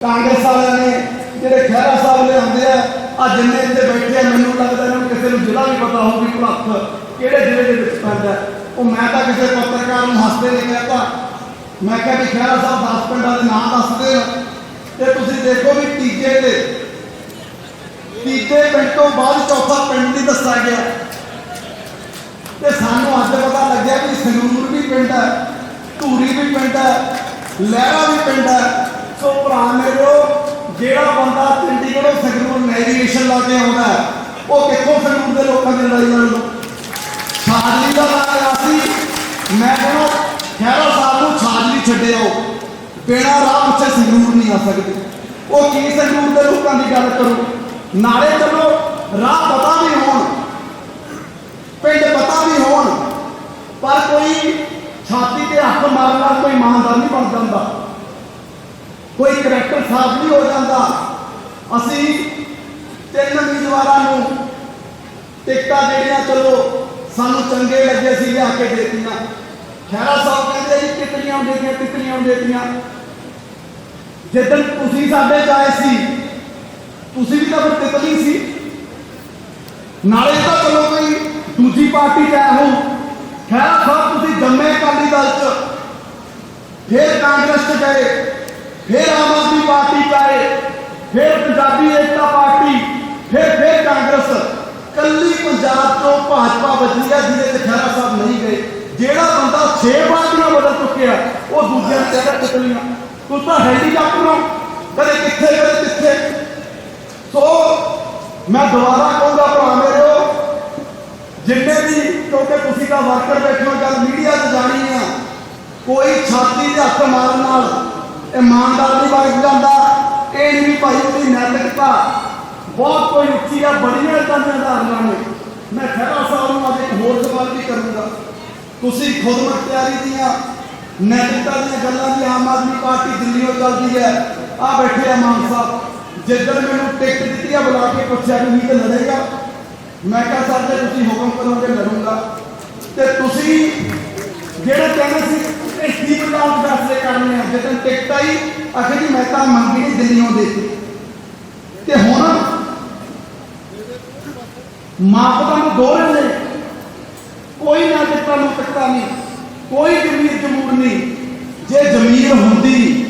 ਕਾਂਗਰਸ ਵਾਲਿਆਂ ਨੇ, ਜਿਹੜੇ ਖਹਿਰਾ ਸਾਹਿਬ ਨੇ ਆਉਂਦੇ ਆ ਆ ਜਿੰਨੇ ਇੱਥੇ ਬੈਠੇ ਆ, ਮੈਨੂੰ ਲੱਗਦਾ ਇਹਨਾਂ ਕਿਸੇ ਨੂੰ ਜ਼ਿਲ੍ਹਾ ਵੀ ਪਤਾ ਹੋਊ ਵੀ ਭਲੱਖ ਕਿਹੜੇ ਜ਼ਿਲ੍ਹੇ ਦੇ ਵਿੱਚ ਪੈਂਦਾ ਉਹ ਮੈਂ ਤਾਂ ਕਿਸੇ ਪੱਤਰਕਾਰ ਨੂੰ ਹੱਸਦੇ ਨੇ ਕਹਿਤਾ ਮੈਂ ਕਿਹਾ ਵੀ ਖਹਿਰਾ ਸਾਹਿਬ 10 ਪਿੰਡਾਂ ਦੇ ਨਾਂ ਦੱਸਦੇ ਆ। ਤੇ ਤੁਸੀਂ ਦੇਖੋ ਵੀ ਤੀਜੇ ਦੇ, ਤੀਜੇ ਪਿੰਡ ਤੋਂ ਬਾਅਦ ਚੌਥਾ ਪਿੰਡ ਨਹੀਂ ਦੱਸਿਆ ਗਿਆ। ਤੇ ਸਾਨੂੰ ਅੱਜ ਪਤਾ ਲੱਗਿਆ ਕਿ ਸੰਗਰੂਰ ਵੀ ਪਿੰਡ ਹੈ, ਧੂਰੀ ਵੀ ਪਿੰਡ ਹੈ, ਲਹਿਰਾ ਵੀ ਪਿੰਡ ਹੈ। ਸੋ ਭਰਾ ਮੇਰੋ ਜਿਹੜਾ ਬੰਦਾ ਚੰਡੀਗੜ੍ਹੋਂ ਸੰਗਰੂਰ ਨੈਵੀਗੇਸ਼ਨ ਲਾ ਕੇ ਆਉਂਦਾ ਹੈ, ਉਹ ਕਿੱਥੋਂ ਸੰਗਰੂਰ ਦੇ ਲੋਕਾਂ ਦੀ ਲੜਾਈ ਲੜ? ਲੂ ਦਾ ਨਾਂ ਆਇਆ ਸੀ। ਮੈਂ ਕਹਿੰਦਾ ਖਹਿਰਾ ਸਾਹਿਬ ਨੂੰ ਛਾਜਲੀ ਛੱਡਿਓ। ਬਿਨਾਂ ਰਾਹ ਪੁੱਛੇ ਸੰਗਰੂਰ ਨਹੀਂ ਆ ਸਕਦੇ। ਉਹ ਕੀ ਸੰਗਰੂਰ ਦੇ ਲੋਕਾਂ ਦੀ ਗੱਲ ਕਰੋ? ਨਾਲੇ ਚਲੋ ਰਾਹ ਪਤਾ ਵੀ ਹੋਣ। ਪਿੰਡ ਪਤਾ ਵੀ ਹੋਣ। ਪਰ ਕੋਈ ਛਾਤੀ ਤੇ ਹੱਥ ਮਾਰਨ ਨਾਲ ਕੋਈ ਇਮਾਨਦਾਰ ਨਹੀਂ ਬਣ ਜਾਂਦਾ। ਕੋਈ ਕਰੈਕਟਰ ਸਾਫ਼ ਨਹੀਂ ਹੋ ਜਾਂਦਾ। ਅਸੀਂ ਤਿੰਨ ਉਮੀਦਵਾਰਾਂ ਨੂੰ ਟਿਕਟਾਂ ਜਿਹੜੀਆਂ ਚਲੋ ਸਾਨੂੰ ਚੰਗੇ ਲੱਗੇ ਸੀ ਲਿਆ ਕੇ ਦੇਤੀਆਂ। ਖੈਰਾ ਸਾਹਿਬ ਕਹਿੰਦੇ ਜੀ ਕਿਤਨੀਆਂ ਦੇਤੀਆਂ ਕਿਤਨੀਆਂ ਦੇਤੀਆਂ ਜਿੱਦਣ ਤੁਸੀਂ ਸਾਡੇ ਚ ਆਏ ਸੀ, ਤੁਸੀਂ ਵੀ ਤਾਂ ਫਿਰ ਤਿਤਲੀ ਸੀ। ਨਾਲੇ ਤਾਂ ਚਲੋ ਕੋਈ ਦੂਜੀ ਪਾਰਟੀ ਚ ਆਇਆ ਹੋ। ਖੈਰ ਸਾਹਿਬ, ਤੁਸੀਂ ਜੰਮੇ ਅਕਾਲੀ ਦਲ ਚ, ਫਿਰ ਕਾਂਗਰਸ ਚ ਗਏ। ਫਿਰ ਆਮ ਆਦਮੀ ਪਾਰਟੀ ਚ ਆਏ ਫਿਰ ਪੰਜਾਬੀ ਏਕਤਾ ਪਾਰਟੀ, ਫਿਰ ਫਿਰ ਕਾਂਗਰਸ। ਕੱਲੀ ਪੰਜਾਬ ਤੋਂ ਭਾਜਪਾ ਬਚੀ ਆ, ਜਿਹਦੇ ਤੇ ਖੈਰਾ ਸਾਹਿਬ ਨਹੀਂ ਗਏ। ਜਿਹੜਾ ਬੰਦਾ 6 ਪਾਰਟੀਆਂ ਬਦਲ ਚੁੱਕਿਆ, ਉਹ ਦੂਜਿਆਂ ਤੇ ਕਹਿੰਦਾ ਕਿਤਲੀਆਂ ਤੂੰ ਤਾਂ ਹੈਂਡੀਕੈਪਟਰ ਹੋ ਕਦੇ ਕਿੱਥੇ ਕਦੇ ਕਿੱਥੇ। ਸੋ, ਮੈਂ ਦੁਬਾਰਾ ਕਹੂੰਗਾ ਭਰਾ ਮੇਰੋ ਜਿੰਨੇ ਵੀ, ਕਿਉਂਕਿ ਤੁਸੀਂ ਤਾਂ ਵਰਕਰ ਬੈਠੇ ਹੋ ਗੱਲ ਮੀਡੀਆ 'ਚ ਜਾਣੀ ਆ, ਕੋਈ ਛਾਤੀ ਦੇ ਹੱਥ ਮਾਰਨ ਨਾਲ ਇਮਾਨਦਾਰ ਨਹੀਂ ਬਣ ਜਾਂਦਾ, ਇਹ ਨਹੀਂ ਵੀ ਭਾਈ ਉਹਦੀ ਨੈਤਿਕਤਾ ਬਹੁਤ ਕੋਈ ਉੱਚੀ ਆ ਬੜੀਆਂ ਤਾਂ ਦੀਆਂ ਉਦਾਹਰਨਾਂ ਨੇ ਮੈਂ ਖਹਿਰਾ ਸਾਹਿਬ ਨੂੰ ਅੱਜ ਇੱਕ ਹੋਰ ਸਵਾਲ ਵੀ ਕਰੂੰਗਾ। ਤੁਸੀਂ ਖੁਦ ਮੁਖਤਿਆਰੀ ਦੀਆਂ ਨੈਤਿਕਤਾ ਦੀਆਂ ਗੱਲਾਂ ਦੀ ਆਮ ਆਦਮੀ ਪਾਰਟੀ ਦਿੱਲੀੋਂ ਚੱਲਦੀ ਹੈ। ਆ ਬੈਠੇ ਆ ਮਾਨ ਸਾਹਿਬ, ਜਿੱਦਣ ਮੈਨੂੰ ਟਿਕਟ ਦਿੱਤੀ ਆ ਬੁਲਾ ਕੇ ਪੁੱਛਿਆ ਕਿ ਮੀਤ ਲੜੇਗਾ। ਮੈਂ ਕਿਹਾ, ਸਰ, ਜੇ ਤੁਸੀਂ ਹੁਕਮ ਕਰੋਗੇ, ਲੜੂੰਗਾ। ਤੇ ਤੁਸੀਂ ਜਿਹੜੇ ਕਹਿੰਦੇ ਸੀ ਇਹ ਕੀ ਪੰਜਾਬ ਫੈਸਲੇ ਕਰਨੇ ਆ ਜਦੋਂ ਟਿਕਟ ਆਈ ਅਖੇ ਮੈਂ ਤਾਂ ਮੰਗੀ ਨਹੀਂ ਦਿੱਲੀੋਂ ਦੇਤੀ। ਤੇ ਹੁਣ ਮਾਪਦੰਡ ਦੋਹਰੇ ਨੇ। ਕੋਈ ਨਾ ਦਿੱਤਾ ਨੂੰ ਤੱਕਾ ਨਹੀਂ। ਕੋਈ ਜ਼ਮੀਰ ਜਮੂਰ ਨਹੀਂ। ਜੇ ਜ਼ਮੀਰ ਹੁੰਦੀ,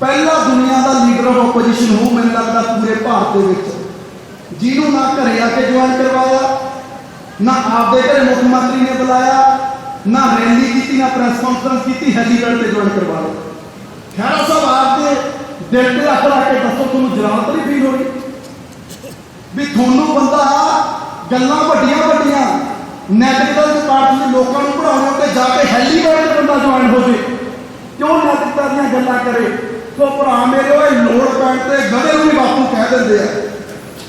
ਪਹਿਲਾ ਦੁਨੀਆ ਦਾ ਲੀਡਰ ਆਫ ਆਪੋਜੀਸ਼ਨ ਹੋ ਮੈਨੂੰ ਲੱਗਦਾ ਪੂਰੇ ਭਾਰਤ ਦੇ ਵਿੱਚ। ਜਿਹਨੂੰ ਨਾ ਘਰੇ ਆ ਕੇ ਜੁਆਇਨ ਕਰਵਾਇਆ, ਨਾ ਆਪਦੇ ਘਰੇ ਮੁੱਖ ਮੰਤਰੀ ਨੇ ਬੁਲਾਇਆ ਨਾ ਰੈਲੀ ਕੀਤੀ, ਨਾ ਪ੍ਰੈਸ ਕਾਨਫਰੰਸ ਕੀਤੀ ਹੈਲੀਪੈਡ ਤੇ ਜੁਆਇਨ ਕਰਵਾ ਲਿਆ ਖੈਰਾ ਸਾਹਿਬ ਆਪਦੇ ਦਿਲ ਤੇ ਹੱਥ ਰੱਖ ਕੇ ਦੱਸੋ, ਤੁਹਾਨੂੰ ਜਰਾਤ ਨਹੀਂ ਫੀਲ ਹੋ ਰਹੀ ਵੀ ਤੁਹਾਨੂੰ ਬੰਦਾ ਗੱਲਾਂ ਵੱਡੀਆਂ ਵੱਡੀਆਂ ਨੈਤਿਕਤਾ ਦੇ ਪਾਰਟੀ ਦੇ ਲੋਕਾਂ ਨੂੰ ਪੜਾਉਣ ਤੇ ਜਾ ਕੇ ਹੈਲੀਪੈਡ ਤੇ ਬੰਦਾ ਜੁਆਇਨ ਹੋ ਜੇ। ਕਿਉਂ ਨੈਤਿਕਤਾ ਦੀਆਂ ਗੱਲਾਂ ਕਰੇ? ਸੋ ਭਰਾ ਮੇਰੇ ਓਏ, ਲੋੜ ਪੈਣ ਤੇ ਗਧੇ ਨੂੰ ਵੀ ਬਾਪੂ ਕਹਿ ਦਿੰਦੇ ਆ।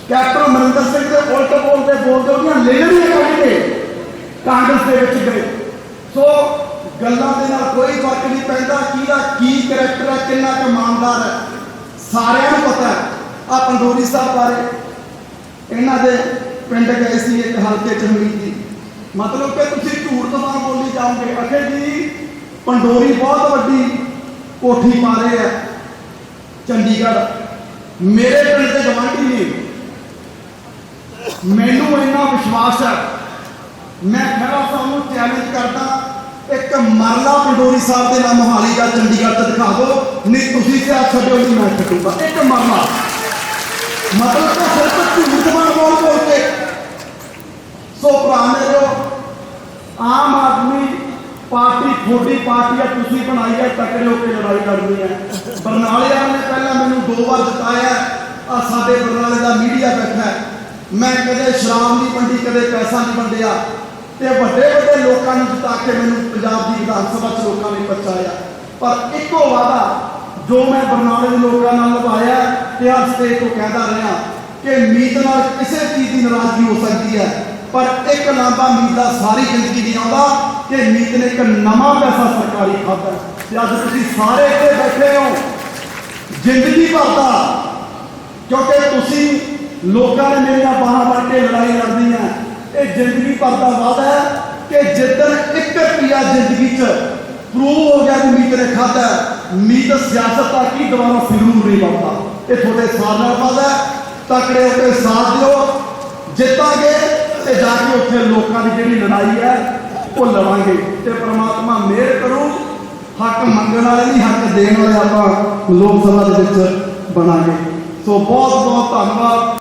ਕੈਪਟਨ ਅਮਰਿੰਦਰ ਸਿੰਘ ਦੇ ਉਲਟ ਬੋਲਦੇ ਬੋਲਦੇ ਉਹਦੀਆਂ ਲੇਣੀਆਂ ਕੱਢ ਕੇ ਕਾਂਗਰਸ ਦੇ ਵਿੱਚ ਗਏ। ਸੋ ਗੱਲਾਂ ਦੇ ਨਾਲ ਕੋਈ ਫ਼ਰਕ ਨਹੀਂ ਪੈਂਦਾ ਕਿਹਦਾ ਕੀ ਕਰੈਕਟਰ ਹੈ, ਕਿੰਨਾ ਕੁ ਇਮਾਨਦਾਰ ਹੈ। ਸਾਰਿਆਂ ਨੂੰ ਪਤਾ ਹੈ ਆ ਪੰਡੋਰੀ ਸਾਹਿਬ ਬਾਰੇ। ਇਹਨਾਂ ਦੇ ਪਿੰਡ ਗਏ ਸੀ ਇੱਕ ਹਲਕੇ ਚ ਹਮੀਦ ਦੀ ਮਤਲਬ ਕਿ ਤੁਸੀਂ ਝੂਠ ਤਮਾਮ ਬੋਲੀ ਜਾਓਗੇ। ਅਖੇ ਜੀ, ਪੰਡੋਰੀ ਬਹੁਤ ਵੱਡੀ ਕੋਠੀ ਮਾਰੇ ਹੈ, ਚੰਡੀਗੜ੍ਹ। ਮੇਰੇ ਪਿੰਡ ਦੇ ਗਵਾਂਢੀ ਨੇ। ਮੈਨੂੰ ਇੰਨਾ ਵਿਸ਼ਵਾਸ ਹੈ। ਮੈਂ ਖੜਾ ਤੁਹਾਨੂੰ ਚੈਲੰਜ ਕਰਦਾ। ਇੱਕ ਮਰਲਾ ਪੰਡੋਰੀ ਸਾਹਿਬ ਦੇ ਨਾਲ ਮੋਹਾਲੀ ਜਾਂ ਚੰਡੀਗੜ੍ਹ ਤੇ ਦਿਖਾ ਦਿਓ। ਨਹੀਂ, ਤੁਸੀਂ ਤੇ ਛੱਡਿਓ ਨਹੀਂ, ਮੈਂ ਛੱਡੂਗਾ। ਇੱਕ ਮਰਲਾ। ਮਤਲਬ ਕਿ ਸਿਰਫ ਝੂਠ ਮਾਰ ਬੋਲ ਬੋਲ ਕੇ। ਸੋ ਭਰਾ ਮੇਰੋ ਆਮ ਆਦਮੀ, ਪਾਰਟੀ ਥੋੜੀ ਪਾਰਟੀ ਆ, ਤੁਸੀਂ ਬਣਾਈ ਹੈ ਤਕੜੇ ਹੋ ਕੇ ਲੜਾਈ ਲੜਨੀ ਹੈ ਬਰਨਾਲੇ ਵਾਲਿਆਂ ਨੇ ਪਹਿਲਾਂ ਮੈਨੂੰ ਦੋ ਵਾਰ ਜਿਤਾਇਆ। ਆ ਸਾਡੇ ਬਰਨਾਲੇ ਦਾ ਮੀਡੀਆ ਬੈਠਾ ਮੈਂ ਕਦੇ ਸ਼ਰਾਬ ਨਹੀਂ ਵੰਡੀ, ਕਦੇ ਪੈਸਾ ਨਹੀਂ ਵੰਡਿਆ। ਤੇ ਵੱਡੇ ਵੱਡੇ ਲੋਕਾਂ ਨੂੰ ਜਿਤਾ ਕੇ ਮੈਨੂੰ ਪੰਜਾਬ ਦੀ ਵਿਧਾਨ ਸਭਾ ਚ ਲੋਕਾਂ ਨੇ ਪਹੁੰਚਾਇਆ ਪਰ ਇੱਕੋ ਵਾਦਾ ਜੋ ਮੈਂ ਬਰਨਾਲੇ ਦੇ ਲੋਕਾਂ ਨਾਲ ਨਿਭਾਇਆ ਤੇ ਅੱਜ ਤੇ ਤੋਂ ਕਹਿੰਦਾ ਰਿਹਾ ਕਿ ਮੀਤ ਨਾਲ ਕਿਸੇ ਚੀਜ਼ ਦੀ ਨਾਰਾਜ਼ਗੀ ਹੋ ਸਕਦੀ ਹੈ। ਪਰ ਇੱਕ ਲਾਂਬਾ ਮੀਤ ਦਾ ਸਾਰੀ ਜ਼ਿੰਦਗੀ ਨਹੀਂ ਆਉਂਦਾ ਕਿ ਮੀਤ ਨੇ ਇੱਕ ਨਵਾਂ ਪੈਸਾ ਸਰਕਾਰੀ ਖਾਤਾ ਤੇ ਅੱਜ ਤੁਸੀਂ ਸਾਰੇ ਇੱਥੇ ਬੈਠੇ ਹੋ। ਜ਼ਿੰਦਗੀ ਭਰ ਦਾ, ਕਿਉਂਕਿ ਤੁਸੀਂ ਲੋਕਾਂ ਨੇ ਮੇਰੀਆਂ ਬਾਹਾਂ ਫੜ ਕੇ ਲੜਾਈ ਲੜਦੀ ਹੈ। ਇਹ ਜ਼ਿੰਦਗੀ ਭਰ ਦਾ ਵਾਅਦਾ ਹੈ ਕਿ ਜਿੱਦਣ ਇੱਕ ਰੁਪਿਆ ਜ਼ਿੰਦਗੀ 'ਚ ਪ੍ਰੂਵ ਹੋ ਗਿਆ ਵੀ ਮੀਤ ਨੇ ਖਾਧਾ ਮੀਤ ਸਿਆਸਤ ਦਾ ਕੀ ਦੁਬਾਰਾ ਸਿਰ ਨਹੀਂ ਪਾਉਂਦਾ ਇਹ ਤੁਹਾਡੇ ਸਾਥ ਨਾਲ ਪਾਦਾ ਤਕੜੇ ਹੋ ਕੇ ਸਾਥ ਦਿਓ, ਜਿੱਤਾਂਗੇ ਤੇ ਜਾ ਕੇ ਉੱਥੇ ਲੋਕਾਂ ਦੀ ਜਿਹੜੀ ਲੜਾਈ ਹੈ, ਉਹ ਲੜਾਂਗੇ। ਤੇ ਪ੍ਰਮਾਤਮਾ ਮਿਹਰ ਕਰੂ, ਹੱਕ ਮੰਗਣ ਵਾਲੇ ਨਹੀਂ, ਹੱਕ ਦੇਣ ਵਾਲੇ ਆਪਾਂ ਲੋਕ ਸਭਾ ਦੇ ਵਿੱਚ ਬਣਾਂਗੇ। ਸੋ ਬਹੁਤ ਬਹੁਤ ਧੰਨਵਾਦ।